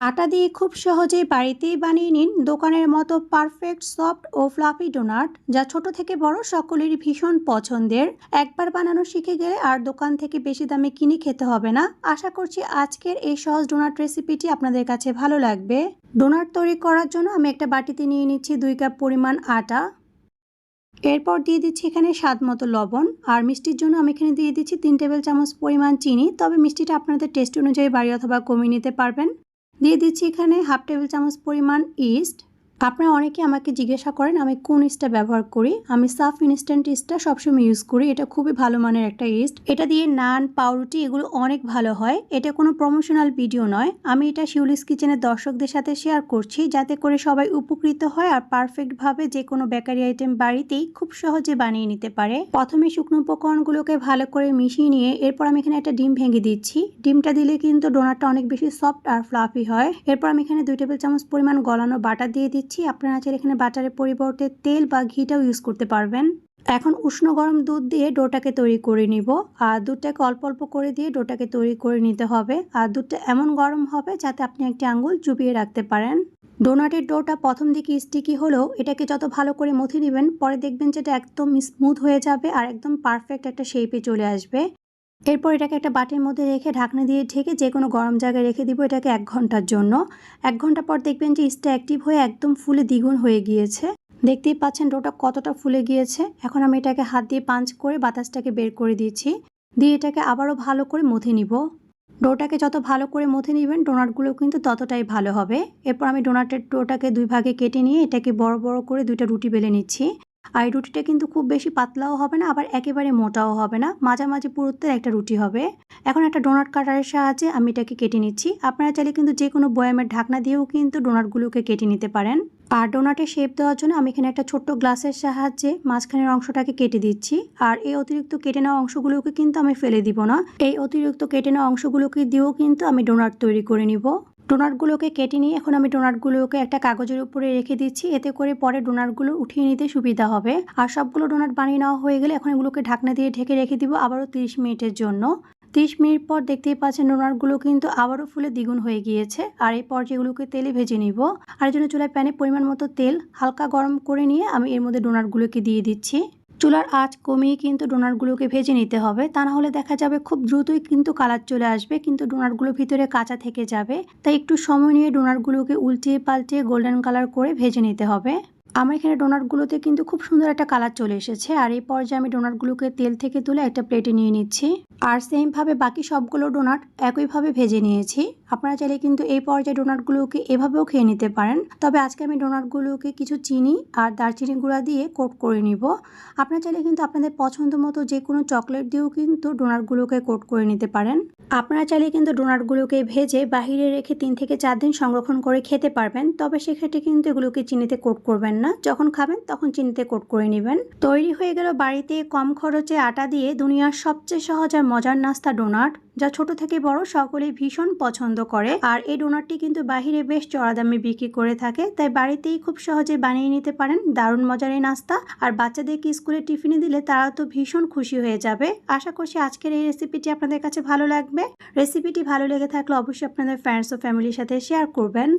আটা দিয়ে খুব সহজেই বাড়িতেই বানিয়ে নিন দোকানের মতো পারফেক্ট, সফট ও ফ্লাফি ডোনাট, যা ছোট থেকে বড় সকলেরই ভীষণ পছন্দের। একবার বানানো শিখে গেলে আর দোকান থেকে বেশি দামে কিনে খেতে হবে না। আশা করছি আজকের এই সহজ ডোনাট রেসিপিটি আপনাদের কাছে ভালো লাগবে। ডোনাট তৈরি করার জন্য আমি একটা বাটিতে নিয়ে নিচ্ছি দুই কাপ পরিমাণ আটা। এরপর দিয়ে দিচ্ছি এখানে স্বাদ মতো লবণ। আর মিষ্টির জন্য আমি এখানে দিয়ে দিচ্ছি তিন টেবিল চামচ পরিমাণ চিনি। তবে মিষ্টিটা আপনাদের টেস্ট অনুযায়ী বাড়ি অথবা কমিয়ে নিতে পারবেন। দিয়ে দিচ্ছি এখানে হাফ টেবিল চামচ পরিমাণ ইস্ট। আপনারা অনেকে আমাকে জিজ্ঞাসা করেন, আমি কোন ইস্টটা ব্যবহার করি? আমি সাফ ইনস্ট্যান্ট ইস্টটা সবসময় ইউজ করি। এটা খুবই ভালো মানের একটা ইস্ট। এটা দিয়ে নান, পাউরুটি এগুলো অনেক ভালো হয়। এটা কোনো প্রমোশনাল ভিডিও নয়। আমি এটা শিউলিস কিচেনের দর্শকদের সাথে শেয়ার করছি, যাতে করে সবাই উপকৃত হয় আর পারফেক্টভাবে যে কোনো বেকারি আইটেম বাড়িতেই খুব সহজে বানিয়ে নিতে পারে। প্রথমে শুকনো উপকরণগুলোকে ভালো করে মিশিয়ে নিয়ে, এরপর আমি এখানে একটা ডিম ভেঙে দিচ্ছি। ডিমটা দিলে কিন্তু ডোনারটা অনেক বেশি সফট আর ফ্লাফি হয়। এরপর আমি এখানে দুই টেবিল চামচ পরিমাণ গলানো বাটার দিয়ে দিচ্ছি। আপনারা চাইলে এখানে বাটারের পরিবর্তে তেল বা ঘিটাও ইউজ করতে পারবেন। এখন উষ্ণ গরম দুধ দিয়ে ডোটাকে তৈরি করে নিব। আর দুধটাকে অল্প অল্প করে দিয়ে ডোটাকে তৈরি করে নিতে হবে। আর দুধটা এমন গরম হবে যাতে আপনি একটি আঙ্গুল চুপিয়ে রাখতে পারেন। ডোনাটের ডোটা প্রথম দিকে স্টিকি হলেও এটাকে যত ভালো করে মথে নেবেন, পরে দেখবেন যেটা একদম স্মুথ হয়ে যাবে আর একদম পারফেক্ট একটা শেপে চলে আসবে। এরপর এটাকে একটা বাটির মধ্যে রেখে ঢাকনা দিয়ে ঢেকে যে কোনো গরম জায়গায় রেখে দিব এটাকে এক ঘণ্টার জন্য। এক ঘণ্টা পর দেখবেন যে ইস্টটা অ্যাক্টিভ হয়ে একদম ফুলে দ্বিগুণ হয়ে গিয়েছে। দেখতেই পাচ্ছেন ডোটা কতটা ফুলে গিয়েছে। এখন আমি এটাকে হাত দিয়ে পাঞ্চ করে বাতাসটাকে বের করে দিয়েছি দিয়ে এটাকে আবারও ভালো করে মথে নিব। ডোটাকে যত ভালো করে মথে নেবেন ডোনাটগুলো কিন্তু ততটাই ভালো হবে। এরপর আমি ডোনাটের ডোটাকে দুই ভাগে কেটে নিয়ে এটাকে বড় বড় করে দুইটা রুটি বেলে নিচ্ছি। আর এই রুটিটা কিন্তু খুব বেশি পাতলাও হবে না, আবার একেবারে মোটাও হবে না। মাঝামাঝি পুরুত্বের একটা রুটি হবে। এখন একটা ডোনাট কাটারের সাহায্যে আমি এটাকে কেটে নিচ্ছি। আপনারা চাইলে কিন্তু যে কোনো বয়ামের ঢাকনা দিয়েও কিন্তু ডোনাটগুলোকে কেটে নিতে পারেন। আর ডোনাটের শেপ দেওয়ার জন্য আমি এখানে একটা ছোট্ট গ্লাসের সাহায্যে মাঝখানের অংশটাকে কেটে দিচ্ছি। আর এই অতিরিক্ত কেটে নেওয়া অংশগুলোকে কিন্তু আমি ফেলে দিব না। এই অতিরিক্ত কেটে নেওয়া অংশগুলোকে দিয়েও কিন্তু আমি ডোনাট তৈরি করে নিব। ডোনাটগুলোকে কেটে নিয়ে এখন আমি ডোনাটগুলোকে একটা কাগজের উপরে রেখে দিচ্ছি। এতে করে পরে ডোনাটগুলো উঠিয়ে নিতে সুবিধা হবে। আর সবগুলো ডোনাট বানিয়ে নেওয়া হয়ে গেলে এখন এগুলোকে ঢাকনা দিয়ে ঢেকে রেখে দিব আবারও তিরিশ মিনিটের জন্য। তিরিশ মিনিট পর দেখতেই পাচ্ছেন ডোনাটগুলো কিন্তু আবারও ফুলে দ্বিগুণ হয়ে গিয়েছে। আর এই পর্যায়গুলোকে তেলে ভেজে নিব। আর এই জন্য চুলায় প্যানে পরিমাণ মতো তেল হালকা গরম করে নিয়ে আমি এর মধ্যে ডোনাটগুলোকে দিয়ে দিচ্ছি। চুলার আঁচ কমিয়ে কিন্তু ডোনারগুলোকে ভেজে নিতে হবে। তা না হলে দেখা যাবে খুব দ্রুতই কিন্তু কালার চলে আসবে, কিন্তু ডোনাটগুলো ভিতরে কাঁচা থেকে যাবে। তাই একটু সময় নিয়ে ডোনারগুলোকে উল্টিয়ে পাল্টিয়ে গোল্ডেন কালার করে ভেজে নিতে হবে। আমার এখানে ডোনাটগুলোতে কিন্তু খুব সুন্দর একটা কালার চলে এসেছে। আর এই পর্যায়ে আমি ডোনাটগুলোকে তেল থেকে তুলে একটা প্লেটে নিয়ে নিচ্ছি। আর সেমভাবে বাকি সবগুলো ডোনাট একইভাবে ভেজে নিয়েছি। আপনারা চাইলে কিন্তু এই পর্যায়ে ডোনাটগুলোকে এভাবেও খেয়ে নিতে পারেন। তবে আজকে আমি ডোনাটগুলোকে কিছু চিনি আর দারচিনি গুঁড়া দিয়ে কোট করে নিব। আপনারা চাইলে কিন্তু আপনাদের পছন্দ মতো যে কোনো চকলেট দিয়েও কিন্তু ডোনাটগুলোকে কোট করে নিতে পারেন। আপনারা চাইলে কিন্তু ডোনাটগুলোকে ভেজে বাহিরে রেখে তিন থেকে চার দিন সংরক্ষণ করে খেতে পারবেন। তবে সেক্ষেত্রে কিন্তু এগুলোকে চিনিতে কোট করবেন না। যখন খাবেন তখন চিনিতে কোট করে নেবেন। তৈরি হয়ে গেল বাড়িতে কম খরচে আটা দিয়ে দুনিয়ার সবচেয়ে সহজ আর মজার নাস্তা ডোনাট, যা ছোট থেকে বড় সকলেই ভীষণ পছন্দ করে। আর এই ডোনাটটি কিন্তু বাহিরে বেশ চড়া দামে বিক্রি করে থাকে, তাই বাড়িতেই খুব সহজে বানিয়ে নিতে পারেন। দারুণ মজার এই নাস্তা। আর বাচ্চাদেরকে স্কুলে টিফিনে দিলে তারা তো ভীষণ খুশি হয়ে যাবে। আশা করছি আজকের এই রেসিপিটি আপনাদের কাছে ভালো লাগবে। রেসিপিটি ভালো লেগে থাকলে অবশ্যই আপনাদের ফ্রেন্ডস ও ফ্যামিলির সাথে শেয়ার করবেন।